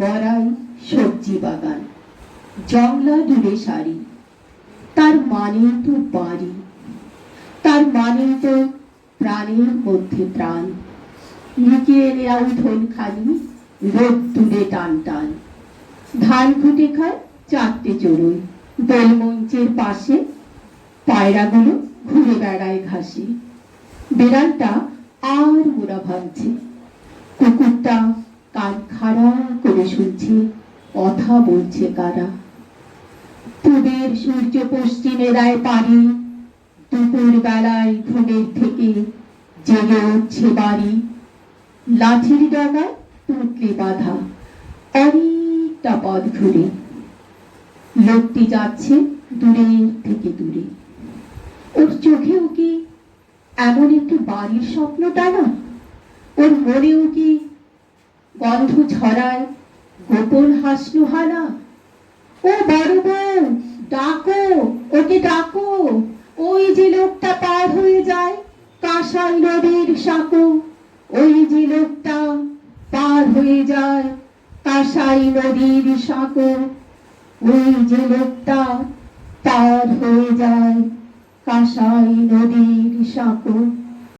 বড়াই সবজি বাগান। জংলা দূরে সারি তার মানে তো বাড়ি। তার মানে তো প্রাণের মধ্যে প্রাণ লুকিয়ে নেওয়া উঠোন খালি, রোদ দূরে টান টান। ধান ফুটে খায় চারটে চড়ুই। দোলমঞ্চের পাশে পায়রাগুলো ঘুরে বেড়ায় ঘাসে। বিড়ালটা আর মোরা ভাবছে কুকুরটা করে শুনছে কথা বলছে কারা? পূবের সূর্য পশ্চিমে দেয় পারি দুপুর বেলায় ঘুমের থেকে জেগে উঠছে বাড়ি। লাঠির ডাঙায় পুটলি বাঁধা, অনেকটা পথ ঘুরে। লোকটি যাচ্ছে দূরের থেকে দূরে। ওর চোখেও কি এমন একটু বাড়ির স্বপ্ন টানা, ওর মনেও কি গন্ধ ছড়ায় গোপন হাসলু হানা। ও বড় বউ ডাকো, ওকে ডাকো। ওই যে লোকটা পার হয়ে যায়, কাঁসাই নদীর সাঁকো। ওই যে লোকটা পার হয়ে যায়, কাঁসাই নদীর সাঁকো। ওই যে লোকটা পার হয়ে যায়, কাঁসাই নদীর সাঁকো।